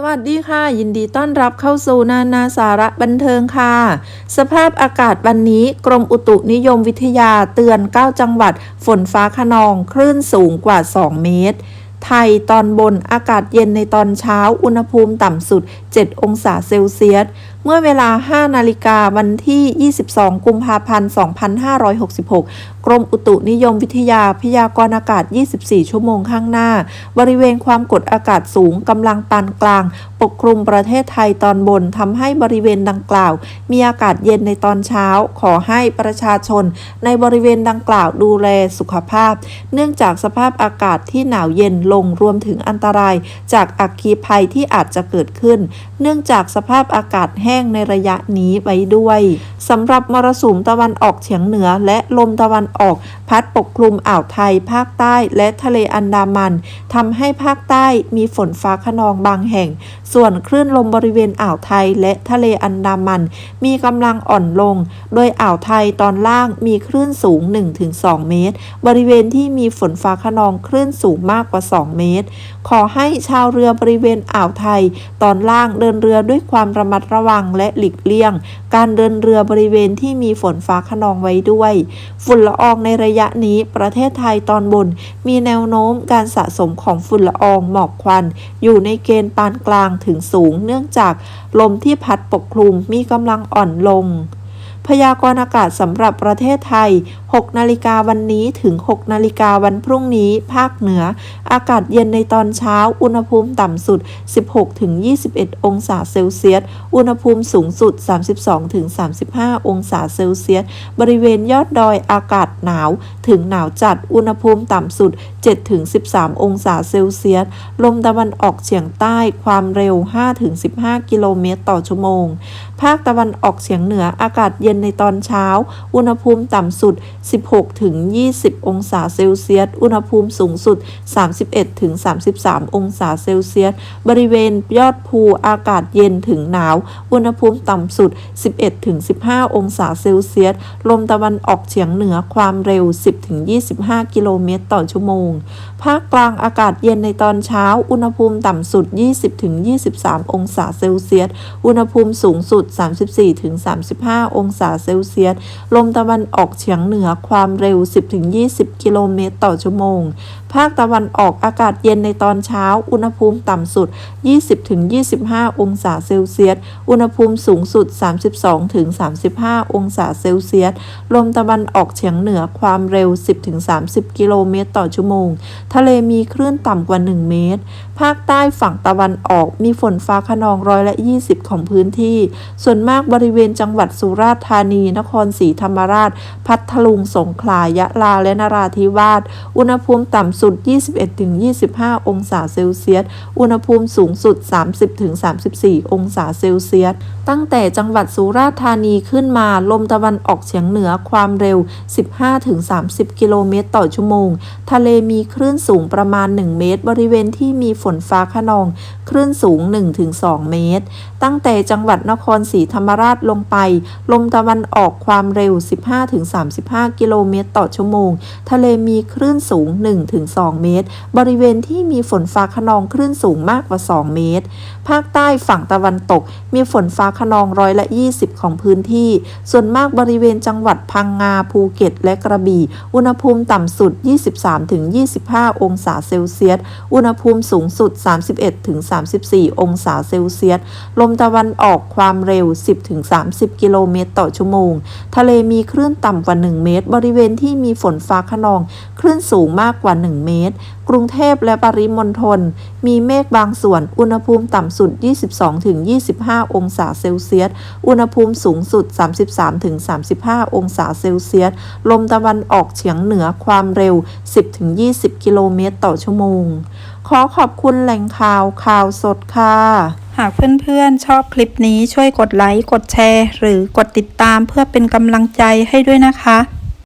สวัสดีค่ะ ยินดีต้อนรับเข้าสู่นานาสาระบันเทิงค่ะ สภาพอากาศวันนี้กรมอุตุนิยมวิทยาเตือน 9 จังหวัด ฝนฟ้าขนองคลื่นสูงกว่า 2 เมตร ไทยตอนบนอากาศเย็นในตอนเช้าอุณหภูมิต่ำสุด 7 องศาเซลเซียส มื่อเวลา 5 นาฬิกาวันที่ 22 กุมภาพันธ์ 2566 กรมอุตุนิยมวิทยาพยากรณ์อากาศ 24 ชั่วโมงข้างหน้า บริเวณความกดอากาศสูงกำลังปานกลาง ปกคลุมประเทศไทยตอนบนทำให้บริเวณดังกล่าว มีอากาศเย็นในตอนเช้า ขอให้ประชาชน ในบริเวณดังกล่าวดูแลสุขภาพ เนื่องจากสภาพอากาศที่หนาวเย็นลงรวมถึงอันตราย จากอัคคีภัยที่อาจจะเกิดขึ้น เนื่องจากสภาพอากาศแห้งในระยะนี้ไว้ด้วยสำหรับมรสุมตะวันออกเฉียงเหนือและลมตะวันออก พัดปกคลุมอ่าวไทย ภาคใต้และทะเลอันดามันทำให้ภาคใต้มีฝนฟ้าขนองบางแห่ง ส่วนคลื่นลมบริเวณอ่าวไทยและทะเลอันดามัน มีกำลังอ่อนลง โดยอ่าวไทยตอนล่างมีคลื่นสูง 1-2 เมตร บริเวณที่มีฝนฟ้าขนองคลื่นสูงมากกว่า 2 เมตร ขอให้ชาวเรือบริเวณอ่าวไทย ตอนล่างเดินเรือด้วยความระมัดระวังและหลีกเลี่ยง การเดินเรือบริเวณที่มีฝนฟ้าขนองไว้ด้วย ฝุ่นละอองในระยะนี้ประเทศไทยตอนบน มีแนวโน้มการสะสมของฝุ่นละอองหมอกควัน อยู่ในเกณฑ์ปานกลางถึงสูง เนื่องจากลมที่พัดปกคลุมมีกำลังอ่อนลงพยากรณ์อากาศสำหรับประเทศไทย6 นาฬิกาวันนี้ถึง 6 นาฬิกาวันพรุ่งนี้ ภาคเหนือ อากาศเย็นในตอนเช้า อุณหภูมิต่ำสุด 16-21 องศาเซลเซียส อุณหภูมิสูงสุด 32-35 องศาเซลเซียส บริเวณยอดดอยอากาศหนาว ถึงหนาวจัด อุณหภูมิต่ำสุด 7-13 องศาเซลเซียส ลมตะวันออกเฉียงใต้ความเร็ว 5-15 กิโลเมตรต่อชั่วโมง ภาคตะวันออกเฉียงเหนืออากาศเย็นในตอนเช้า อุณหภูมิต่ำสุด 16-20 องศาเซลเซียส อุณหภูมิสูงสุด 31-33 องศาเซลเซียส บริเวณยอดภูอากาศเย็นถึงหนาว อุณหภูมิต่ำสุด 11-15 องศาเซลเซียส ลมตะวันออกเฉียงเหนือความเร็ว 10-25 กิโลเมตรต่อชั่วโมง ภาคกลางอากาศเย็นในตอนเช้า อุณหภูมิต่ำสุด 20-23 องศาเซลเซียส อุณหภูมิสูงสุด 34-35 องศาเซลเซียส ลมตะวันออกเฉียงเหนือความเร็ว 10-20 กิโลเมตรต่อชั่วโมง ภาคตะวันออกอากาศเย็นในตอนเช้า อุณหภูมิต่ำสุด 20-25 องศาเซลเซียส อุณหภูมิสูงสุด 32-35 องศาเซลเซียส ลมตะวันออกเฉียงเหนือความเร็ว 10-30 กิโลเมตรต่อชั่วโมง ทะเลมีคลื่นต่ำกว่า 1 เมตร ภาคใต้ฝั่งตะวันออกมีฝนฟ้าขนองร้อยละ 20 ของพื้นที่ ส่วนมากบริเวณจังหวัดสุราษฎร์ธานี นครศรีธรรมราช พัทลุงสงขลายะลาและนราธิวาส อุณหภูมิต่ำสุด 21-25 องศาเซลเซียส อุณหภูมิสูงสุด 30-34 องศาเซลเซียส ตั้งแต่จังหวัดสุราษฎร์ธานีขึ้นมา ลมตะวันออกเฉียงเหนือความเร็ว 15-30 กิโลเมตรต่อชั่วโมง ทะเลมีคลื่นสูงประมาณ 1 เมตร บริเวณที่มีฝนฟ้าขนอง คลื่นสูง 1-2 เมตร ตั้งแต่จังหวัดนครศรีธรรมราชลงไป ลมตะวันออกความเร็ว 15-35กิโลเมตรต่อชั่วโมง ทะเลมีคลื่นสูง 1-2 เมตร บริเวณที่มีฝนฟ้าขนองคลื่นสูงมากกว่า 2 เมตร ภาคใต้ฝั่งตะวันตก มีฝนฟ้าขนองร้อยละ 20 ของพื้นที่ ส่วนมากบริเวณจังหวัดพังงาภูเก็ต และกระบี่ อุณหภูมิต่ำสุด 23-25 องศาเซลเซียส อุณหภูมิสูงสุด 31-34 องศาเซลเซียส ลมตะวันออกความเร็ว 10-30 กิโลเมตรต่อชั่วโมง ทะเลมีคลื่นต่ำกว่า 1 เมตรตร บริเวณที่มีฝนฟ้าขนอง คลื่นสูงมากกว่า 1 เมตร กรุงเทพและปริมณฑลมีเมฆบางส่วน อุณหภูมิต่ำสุด 22-25 องศาเซลเซียส อุณหภูมิสูงสุด 33-35 องศาเซลเซียส ลมตะวันออกเฉียงเหนือความเร็ว 10-20 กิโลเมตรต่อชั่วโมง ขอขอบคุณแหล่งข่าวข่าวสดค่ะหากเพื่อนๆ ชอบคลิปนี้ช่วยกดไลค์ กดแชร์ หรือกดติดตามเพื่อเป็นกำลังใจให้ด้วยนะคะ